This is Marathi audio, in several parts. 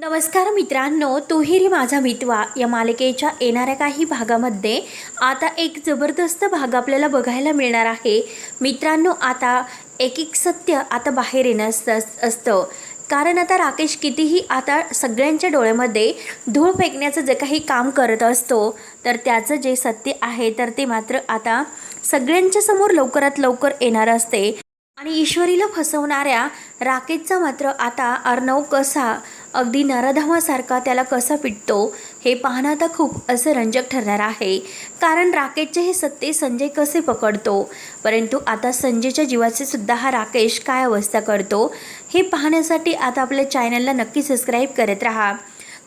नमस्कार मित्रांनो तोहिरी माझा मितवा. या मालिकेच्या येणाऱ्या काही भागामध्ये आता एक जबरदस्त भाग आपल्याला बघायला मिळणार आहे. मित्रांनो आता एक एक सत्य आता बाहेर येणं असतं असतं. कारण आता राकेश कितीही आता सगळ्यांच्या डोळ्यामध्ये धूळ फेकण्याचं जे काही काम करत असतो तर त्याचं जे सत्य आहे तर ते मात्र आता सगळ्यांच्या समोर लवकरात लवकर येणार असते. आणि ईश्वरीला फसवणाऱ्या राकेशचा मात्र आता अर्णव कसा अगदी नरधावासारखा त्याला कसा पिटतो हे पाहणं आता खूप असं रंजक ठरणार आहे. कारण राकेशचे हे सत्य संजय कसे पकडतो? परंतु आता संजयच्या जीवाचे सुद्धा हा राकेश काय अवस्था करतो? हे पाहण्यासाठी आता आपल्या चॅनलला नक्की सबस्क्राईब करत राहा.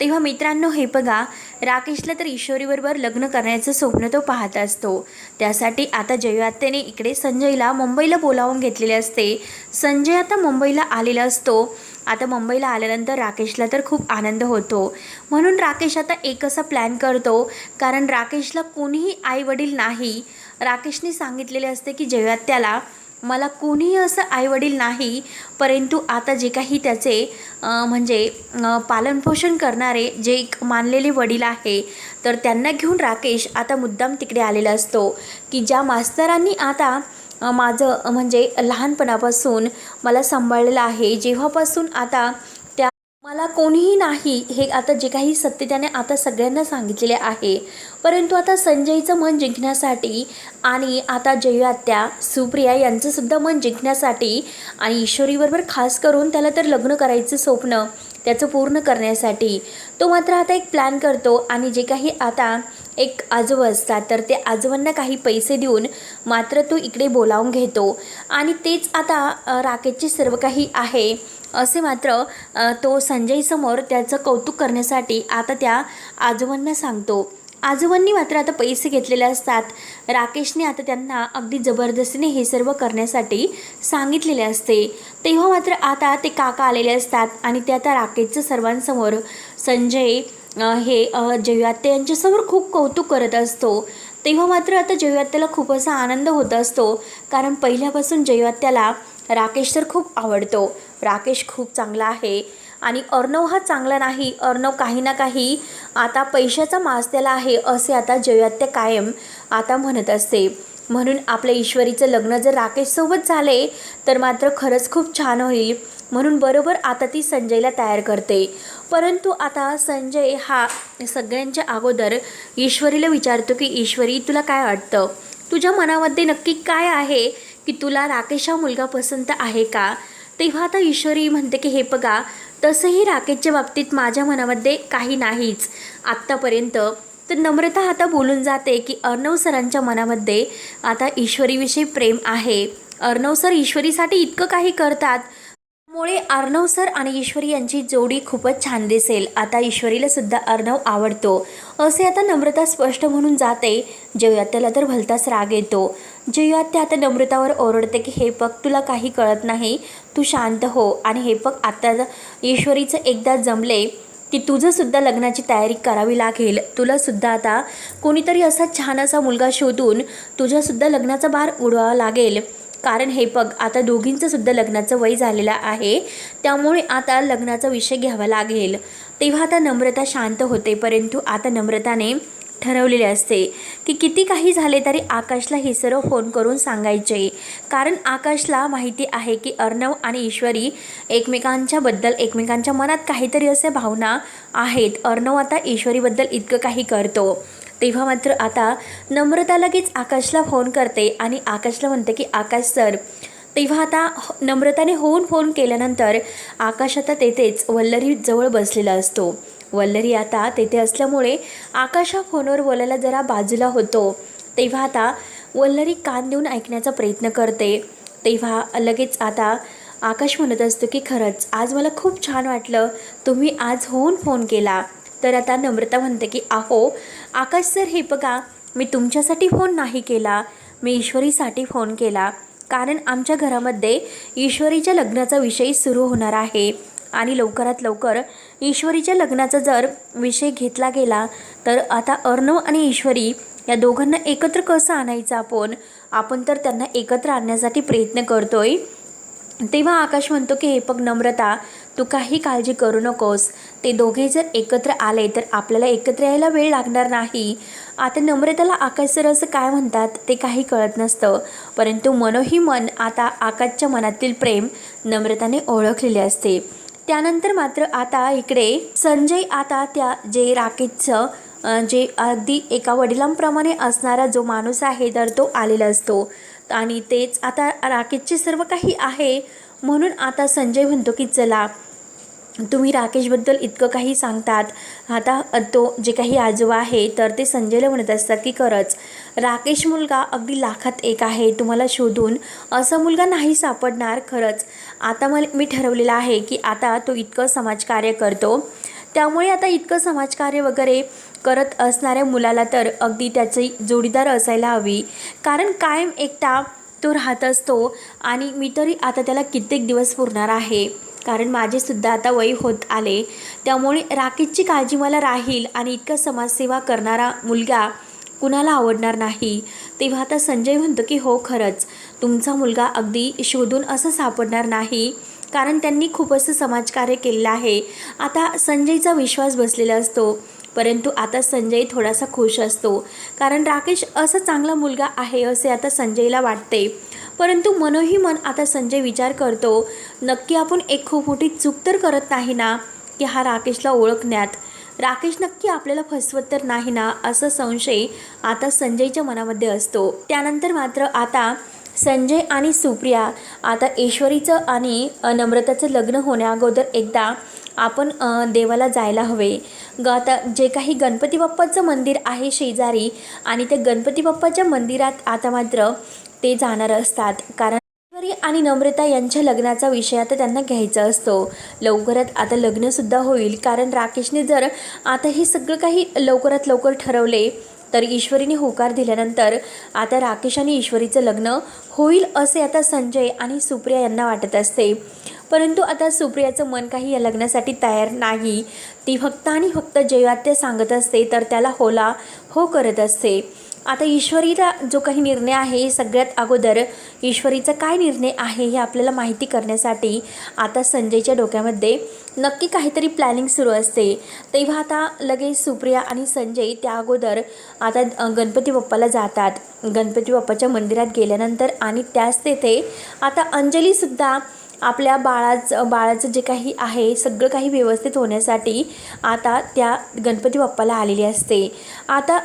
तेव्हा मित्रांनो हे बघा राकेशला तर ईश्वरीबरोबर लग्न करण्याचं स्वप्न तो पाहत असतो. त्यासाठी आता जयवात्याने इकडे संजयला मुंबईला बोलावून घेतलेले असते. संजय आता मुंबईला आलेला असतो. आता मुंबईला आल्यानंतर राकेशला तर खूप आनंद होतो. म्हणून राकेश आता एक असा प्लॅन करतो. कारण राकेशला कोणीही आईवडील नाही. राकेशने सांगितलेले असते की जेव्हा त्याला मला कोणीही असं आईवडील नाही. परंतु आता जे काही त्याचे म्हणजे पालनपोषण करणारे जे एक मानलेले वडील आहे तर त्यांना घेऊन राकेश आता मुद्दाम तिकडे आलेला असतो. की ज्या मास्तरांनी आता माझं म्हणजे लहानपणापासून मला सांभाळलेलं आहे. जेव्हापासून आता त्या मला कोणीही नाही हे आता जे काही सत्य त्याने आता सगळ्यांना सांगितलेले आहे. परंतु आता संजयचं मन जिंकण्यासाठी आणि आता जयात्या सुप्रिया यांचंसुद्धा मन जिंकण्यासाठी आणि ईश्वरीबरोबर खास करून त्याला तर लग्न करायचं स्वप्न त्याचं पूर्ण करण्यासाठी तो मात्र आता एक प्लॅन करतो आणि जे काही आता एक आजोबा असतात तर ते आजोबांना काही पैसे देऊन मात्र तो इकडे बोलावून घेतो. आणि तेच आता राकेशचे सर्व काही आहे असे मात्र तो संजयसमोर त्याचं कौतुक करण्यासाठी आता त्या आजोबांना सांगतो. आजोबांनी मात्र आता पैसे घेतलेले असतात. राकेशने आता त्यांना अगदी जबरदस्तीने हे सर्व करण्यासाठी सांगितलेले असते. तेव्हा मात्र आता ते काका आलेले असतात आणि ते आता राकेशचं सर्वांसमोर संजय हे अ, यांच्यासमोर खूप कौतुक करत असतो. तेव्हा मात्र आता जयवात्याला खूप असा आनंद होत असतो. कारण पहिल्यापासून जयवात्याला राकेश तर खूप आवडतो. राकेश खूप चांगला आहे. आणि अर्णव हा चांगला नाही. अर्णव काही ना काही आता पैशाचा मास त्याला आहे असे आता जयात्य कायम आता म्हणत असते. म्हणून आपल्या ईश्वरीचं लग्न जर राकेशसोबत झाले तर मात्र खरंच खूप छान होईल. म्हणून बरोबर आता ती संजयला तयार करते. परंतु आता संजय हा सगळ्यांच्या अगोदर ईश्वरीला विचारतो की ईश्वरी तुला काय वाटतं? तुझ्या मनामध्ये नक्की काय आहे की तुला राकेश हा मुलगा पसंत आहे का? तेव्हा आता ईश्वरी म्हणते की हे बघा तसंही राकेशच्या बाबतीत माझ्या मनामध्ये काही नाहीच. आत्तापर्यंत तर नम्रता आता बोलून जाते की अर्णव सरांच्या मनामध्ये आता ईश्वरीविषयी प्रेम आहे. अर्णव सर ईश्वरीसाठी इतकं काही करतात त्यामुळे अर्णव सर आणि ईश्वरी यांची जोडी खूपच छान दिसेल. आता ईश्वरीला सुद्धा अर्णव आवडतो. असे आता नम्रता स्पष्ट म्हणून जाते. जयात्याला तर भलताच राग येतो. जयात्या आता नम्रतावर ओरडते की हे पग तुला काही कळत नाही. तू शांत हो. आणि हे पग आता ईश्वरीचं एकदा जमले की तुझंसुद्धा लग्नाची तयारी करावी लागेल. तुलासुद्धा आता कोणीतरी असा छान असा मुलगा शोधून तुझ्यासुद्धा लग्नाचा भार उडवावा लागेल. कारण हे बघ आता दोघींचं सुद्धा लग्नाचं वय झालेलं आहे. त्यामुळे आता लग्नाचा विषय घ्यावा लागेल. तेव्हा आता नम्रता शांत होते परंतु आता नम्रताने ठरवलेले असते की किती काही झाले तरी आकाशला हे सर्व फोन करून सांगायचे. कारण आकाशला माहिती आहे की अर्णव आणि ईश्वरी एकमेकांच्याबद्दल एकमेकांच्या मनात काहीतरी असे भावना आहेत. अर्णव आता ईश्वरीबद्दल इतकं काही करतो. तेव्हा मात्र आता नम्रता लगेच आकाशला फोन करते आणि आकाशला म्हणते की आकाश सर तेव्हा आता ह- नम्रताने होऊन फोन केल्यानंतर आकाश आता तेथेच वल्लरी जवळ बसलेला असतो. वल्लरी आता तेथे असल्यामुळे आकाश हा फोनवर बोलायला जरा बाजूला होतो. तेव्हा आता वल्लरी कान देऊन ऐकण्याचा प्रयत्न करते. तेव्हा लगेच आता आकाश म्हणत असतो की खरंच आज मला खूप छान वाटलं. तुम्ही आज होऊन फोन केला. तर आता नम्रता म्हणते की आहो आकाश सर हे बघा मी तुमच्यासाठी फोन नाही केला. मी ईश्वरीसाठी फोन केला. कारण आमच्या घरामध्ये ईश्वरीच्या लग्नाचा विषय सुरू होणार आहे. आणि लवकरात लवकर ईश्वरीच्या लग्नाचा जर विषय घेतला गेला तर आता अर्णव आणि ईश्वरी या दोघांना एकत्र कसं आणायचं आपण? आपण तर त्यांना एकत्र आणण्यासाठी प्रयत्न करतोय. तेव्हा आकाश म्हणतो की हे पग नम्रता तू काही काळजी करू नकोस. ते दोघे जर एकत्र आले तर आपल्याला एकत्र यायला वेळ लागणार नाही. आता नम्रताला आकाश सर असं काय म्हणतात ते काही कळत नसतं. परंतु मनोही मन आता आकाशच्या मनातील प्रेम नम्रताने ओळखलेले असते. त्यानंतर मात्र आता इकडे संजय आता त्या जे राकेशचं जे अगदी एका वडिलांप्रमाणे असणारा जो माणूस आहे तर तो आलेला असतो. आणि तेच आता राकेशचे सर्व काही आहे. म्हणून आता संजय म्हणतो की चला तुम्ही राकेशबद्दल इतकं काही सांगतात. आता तो जे काही आजोबा आहे तर ते संजयला म्हणत असतात की खरंच राकेश मुलगा अगदी लाखात एक आहे तुम्हाला शोधून असा मुलगा नाही सापडणार खरंच. आता मला मी ठरवलेलं आहे की आता तो इतकं समाजकार्य करतो. त्यामुळे आता इतकं समाजकार्य वगैरे करत असणाऱ्या मुलाला तर अगदी त्याची जोडीदार असायला हवी. कारण कायम एकटा तो राहत असतो आणि मी तरी आता त्याला कित्येक दिवस पुरणार आहे. कारण माझेसुद्धा आता वय होत आले. त्यामुळे राकेशची काळजी मला राहील आणि इतका समाजसेवा करणारा मुलगा कुणाला आवडणार नाही. तेव्हा आता संजय म्हणतो की हो खरंच. तुमचा मुलगा अगदी शोधून असं सापडणार नाही. कारण त्यांनी खूप असं समाजकार्य केलेलं आहे. आता संजयचा विश्वास बसलेला असतो. परंतु आता संजय थोडासा खुश असतो. कारण राकेश असा चांगला मुलगा आहे असे आता संजयला वाटते. परंतु मनोही मन आता संजय विचार करतो नक्की आपण एक खूप मोठी चूक तर करत नाही ना की हा राकेशला ओळखण्यात? राकेश नक्की आपल्याला फसवत तर नाही ना? असा संशय आता संजयच्या मनामध्ये असतो. त्यानंतर मात्र आता संजय आणि सुप्रिया आता ईश्वरीचं आणि नम्रताचं लग्न होण्याअगोदर एकदा आपण देवाला जायला हवे. ग आता जे काही गणपती बाप्पाचं मंदिर आहे शेजारी आणि त्या गणपती बाप्पाच्या मंदिरात आता मात्र ते जाणार असतात. कारण आणि नम्रता यांच्या लग्नाचा विषय आता त्यांना घ्यायचा असतो. लवकरात आता लग्नसुद्धा होईल. कारण राकेशने जर आता हे सगळं काही लवकरात लवकर ठरवले तर ईश्वरीने होकार दिल्यानंतर आता राकेश आणि ईश्वरीचं लग्न होईल असे आता संजय आणि सुप्रिया यांना वाटत असते. परंतु आता सुप्रियाचं मन काही या लग्नासाठी तयार नाही. ती फक्त आणि फक्त जेव्हा ते सांगत असते तर त्याला होला हो करत असते. आता ईश्वरीला जो काही निर्णय आहे सगळ्यात अगोदर ईश्वरीचा काय निर्णय आहे हे आपल्याला माहिती करण्यासाठी आता संजयच्या डोक्यामध्ये नक्की काहीतरी प्लॅनिंग सुरू असते. तेव्हा आता लगेच सुप्रिया आणि संजय त्या अगोदर आता गणपती बाप्पाला जातात. गणपती बाप्पाच्या मंदिरात गेल्यानंतर आणि त्याच तेथे आता अंजलीसुद्धा आपल्या बाळाचं बाळाचं जे काही आहे सगळं काही व्यवस्थित होण्यासाठी आता त्या गणपती बाप्पाला आलेली असते. आता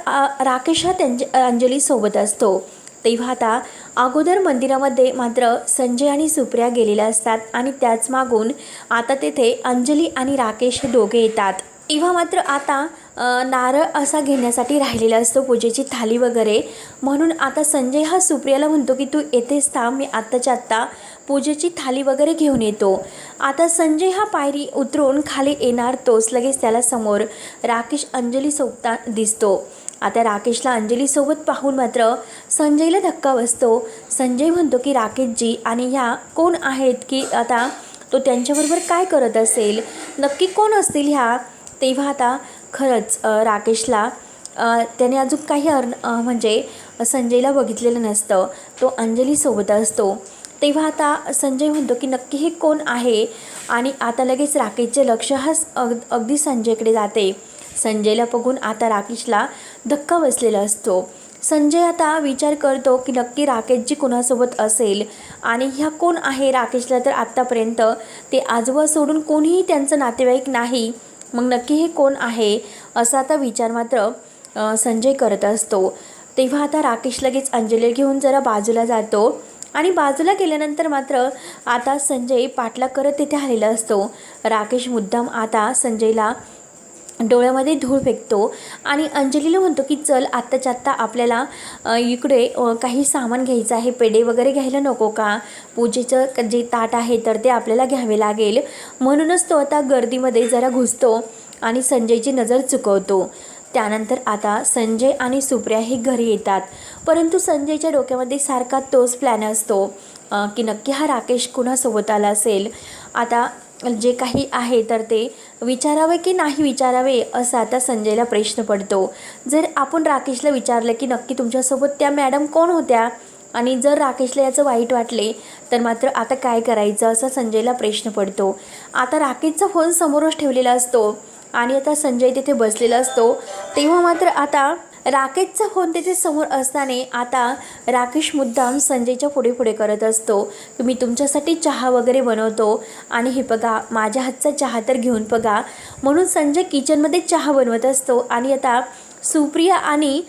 राकेश हा त्यांच्या अंजलीसोबत असतो. तेव्हा आता अगोदर मंदिरामध्ये मात्र संजय आणि सुप्रिया गेलेल्या असतात आणि त्याच मागून आता तेथे अंजली आणि राकेश हे दोघे येतात. तेव्हा मात्र आता नारळ असा घेण्यासाठी राहिलेला असतो पूजेची थाली वगैरे. म्हणून आता संजय हा सुप्रियाला म्हणतो की तू येतेस थांब मी आत्ताच्या आत्ता पूजेची थाली वगैरे घेऊन येतो. आता संजय हा पायरी उतरून खाली येणार तोच लगेच त्याला समोर राकेश अंजली सोबता दिसतो. आता राकेशला अंजलीसोबत पाहून मात्र संजयला धक्का बसतो. संजय म्हणतो की राकेशजी आणि ह्या कोण आहेत की आता तो त्यांच्याबरोबर काय करत असेल? नक्की कोण असतील ह्या? तेव्हा आता खरंच राकेशला त्याने अजून काही अर्न म्हणजे संजयला बघितलेलं नसतं. तो अंजलीसोबत असतो. तेव्हा आता संजय म्हणतो की नक्की हे कोण आहे? आणि आता लगेच राकेशचे लक्ष हा अग अगदी संजयकडे जाते. संजयला बघून आता राकेशला धक्का बसलेला असतो. संजय आता विचार करतो की नक्की राकेशजी कोणासोबत असेल? आणि ह्या कोण आहे राकेशला तर आत्तापर्यंत ते आजोबा सोडून कोणीही त्यांचं नातेवाईक नाही. मग नक्की हे कोण आहे असा आता विचार मात्र संजय करत असतो. तेव्हा आता राकेश लगेच अंजली घेऊन जरा बाजूला जातो आणि बाजूला गेल्यानंतर मात्र आता संजय पाठलाग करत तिथे आलेला असतो. राकेश मुद्दाम आता संजयला डोळ्यामध्ये धूळ फेकतो. आणि अंजलीला म्हणतो की चल आत्ताच्या आत्ता आपल्याला इकडे काही सामान घ्यायचं आहे. पेढे वगैरे घ्यायला नको का? पूजेचं जे ताट आहे तर ते आपल्याला घ्यावे लागेल. म्हणूनच तो आता गर्दीमध्ये जरा घुसतो आणि संजयची नजर चुकवतो. त्यानंतर आता संजय आणि सुप्रिया हे घरी येतात. परंतु संजयच्या डोक्यामध्ये सारखा तोच प्लॅन असतो की नक्की हा राकेश कुणासोबत आला असेल? आता जे काही आहे तर ते विचारावे की नाही विचारावे असा आता संजयला प्रश्न पडतो. जर आपण राकेशला विचारलं की नक्की तुमच्यासोबत त्या मॅडम कोण होत्या? आणि जर राकेशला याचं वाईट वाटले तर मात्र आता काय करायचं असा संजयला प्रश्न पडतो. आता राकेशचा फोन समोरच ठेवलेला असतो आणि आता संजय तिथे बसलेला असतो. तेव्हा मात्र आता राकेशचा फोन तिथे समोर असताना आता राकेश मुद्दाम संजयच्या पुढे पुढे करत असतो. की मी तुमच्यासाठी चहा वगैरे बनवतो आणि हे बघा माझ्या हातचा चहा तर घेऊन बघा. म्हणून संजय किचनमध्ये चहा बनवत असतो आणि आता सुप्रिया आणि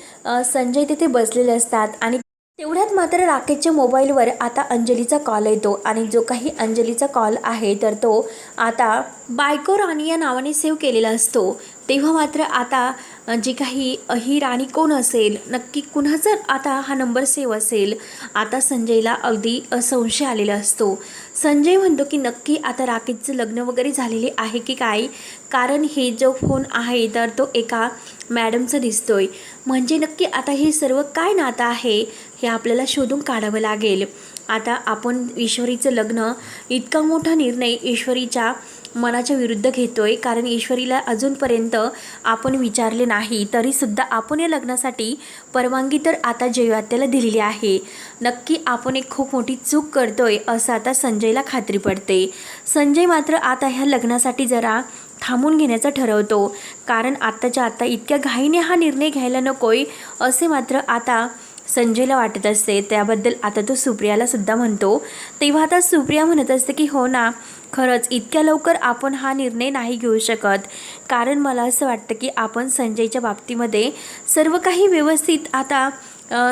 संजय तिथे बसलेले असतात आणि तेवढ्यात मात्र राकेशच्या मोबाईलवर आता अंजलीचा कॉल येतो आणि जो काही अंजलीचा कॉल आहे तर तो आता बायको राणी या नावाने सेव्ह केलेला असतो. तेव्हा मात्र आता जी काही ही राणी कोण असेल नक्की कुणाचा आता हा नंबर सेव्ह असेल आता संजयला अगदी संशय आलेला असतो. संजय म्हणतो की नक्की आता राकेशचं लग्न वगैरे झालेले आहे की काय? कारण हे जो फोन आहे तर तो एका मॅडमचा दिसतोय. म्हणजे नक्की आता हे सर्व काय नातं आहे हे आपल्याला शोधून काढावं लागेल. आता आपण ईश्वरीचं लग्न इतका मोठा निर्णय ईश्वरीच्या मनाच्या विरुद्ध घेतोय कारण ईश्वरीला अजूनपर्यंत आपण विचारले नाही तरीसुद्धा आपण या लग्नासाठी परवानगी तर आता जयवात्याला दिलेली आहे. नक्की आपण एक खूप मोठी चूक करतोय असं आता संजयला खात्री पडते. संजय मात्र आता ह्या लग्नासाठी जरा थांबून घेण्याचं ठरवतो कारण आत्ताच्या आता इतक्या घाईने हा निर्णय घ्यायला नकोय असे मात्र आता संजयला वाटत असते. त्याबद्दल आता तो सुप्रियाला सुद्धा म्हणतो. तेव्हा आता सुप्रिया म्हणत असते की हो ना खरंच इतक्या लवकर आपण हा निर्णय नाही घेऊ शकत. कारण मला असं वाटतं की आपण संजयच्या बाबतीमध्ये सर्व काही व्यवस्थित आता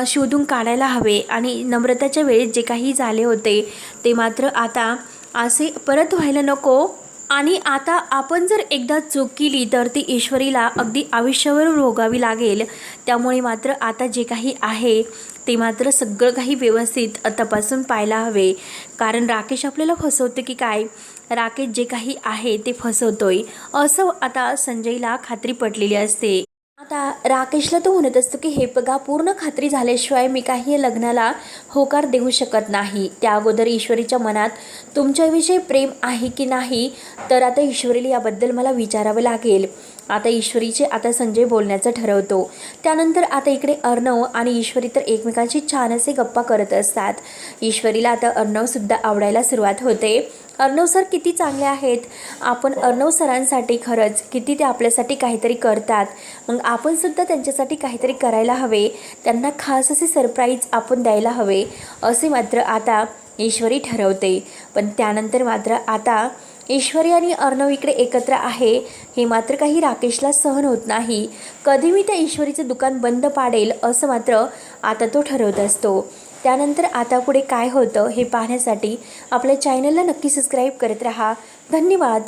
शोधून काढायला हवे आणि नम्रताच्या वेळेत जे काही झाले होते ते मात्र आता असे परत व्हायला नको. आणि आता आपण जर एकदा चूक केली तर ती ईश्वरीला अगदी आयुष्यावर रोगावी लागेल. त्यामुळे मात्र आता जे काही आहे ते मात्र सगळं काही व्यवस्थित तपासून पाहायला हवे. कारण राकेश आपल्याला फसवतो की काय? राकेश जे काही आहे ते फसवतोय. असं आता संजयला खात्री पटलेली असते. आता राकेशला तो म्हणत असतो की हे बघा पूर्ण खात्री झाल्याशिवाय मी काही लग्नाला होकार देऊ शकत नाही. त्या अगोदर ईश्वरीच्या मनात तुमच्याविषयी प्रेम आहे की नाही तर आता ईश्वरीला याबद्दल मला विचारावं लागेल. आता ईश्वरीचे आता संजय बोलण्याचं ठरवतो. त्यानंतर आता इकडे अर्णव आणि ईश्वरी तर एकमेकांशी छान असे गप्पा करत असतात. ईश्वरीला आता अर्णवसुद्धा आवडायला सुरुवात होते. अर्णव सर किती चांगले आहेत? आपण अर्णव सरांसाठी खरंच किती ते आपल्यासाठी काहीतरी करतात. मग आपणसुद्धा त्यांच्यासाठी काहीतरी करायला हवे. त्यांना खास असे सरप्राईज आपण द्यायला हवे असे मात्र आता ईश्वरी ठरवते. पण त्यानंतर मात्र आता ईश्वरी आणि अर्णव इकडे एकत्र आहे. हे मात्र काही राकेशला सहन होत नाही. कधी मी त्या ईश्वरीचं दुकान बंद पाडेल असं मात्र आता तो ठरवत असतो. त्यानंतर आता पुढे काय होतं हे पाहण्यासाठी आपल्या चॅनलला नक्की सबस्क्राईब करत राहा. धन्यवाद.